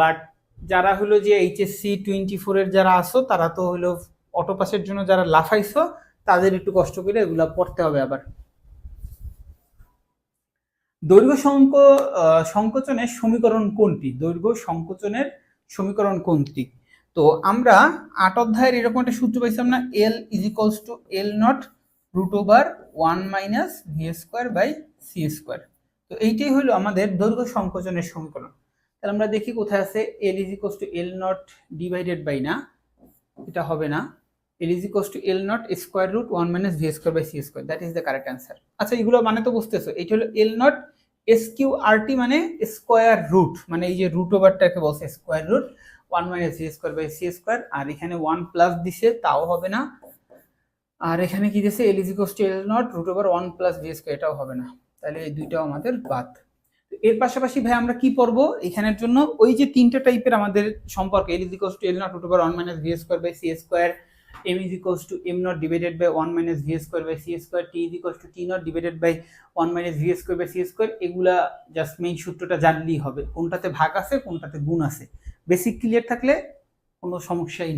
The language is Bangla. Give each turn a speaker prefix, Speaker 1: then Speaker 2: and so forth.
Speaker 1: বাট যারা হলো যে এইচএসসি টোয়েন্টি ফোরের যারা আসো তারা তো হলো অটোপাসের জন্য যারা লাফাইছো, তাদের একটু কষ্ট করে এগুলা পড়তে হবে আবার। দৈর্ঘ্য সংক সংকোচনের সমীকরণ কোনটি? দৈর্ঘ্য সংকোচনের সমীকরণ কোনটি? তো আমরা আট অধ্যায়ের এরকম একটা সূত্র পাইছিলাম না L is equals to L not root over one minus V square by C square তো এইটাই হলো আমাদের দৈর্ঘ্য সংকোচনের সমীকরণ। তাহলে আমরা দেখি কোথায় আছে L is equals to L not divided by না, এটা হবে না। L is equals to L not square root one minus V square by C square that is the correct answer আচ্ছা এগুলো মানে তো বুঝতেছো এইটা হলো L not S Q R T মানে স্কোয়ার রুট মানে এই যে রুট ওভারটাকে বলছে square root one minus V square by C square আর এখানে ওয়ান প্লাস দিছে, তাও হবে না। আর এখানে কি দিয়েছে L is equals to L not root over one plus V square এটাও হবে না। তাহলে এই দুইটাও আমাদের বাদ। এর পাশাপাশি ভাই আমরা কি পড়ব এখানের জন্য ওই যে তিনটা টাইপের আমাদের সম্পর্ক L is equals to L not over one minus V square by C square m is equals to m not divided by 1 minus v square by square T equals to t not divided by 1 minus v square by c square, এগুলা জাস্ট মেইন সূত্রটা জানলেই হবে, কোনটাতে ভাগ আছে, কোনটাতে গুণ আছে। বেসিক ক্লিয়ার থাকলে কোনো সমস্যাই না।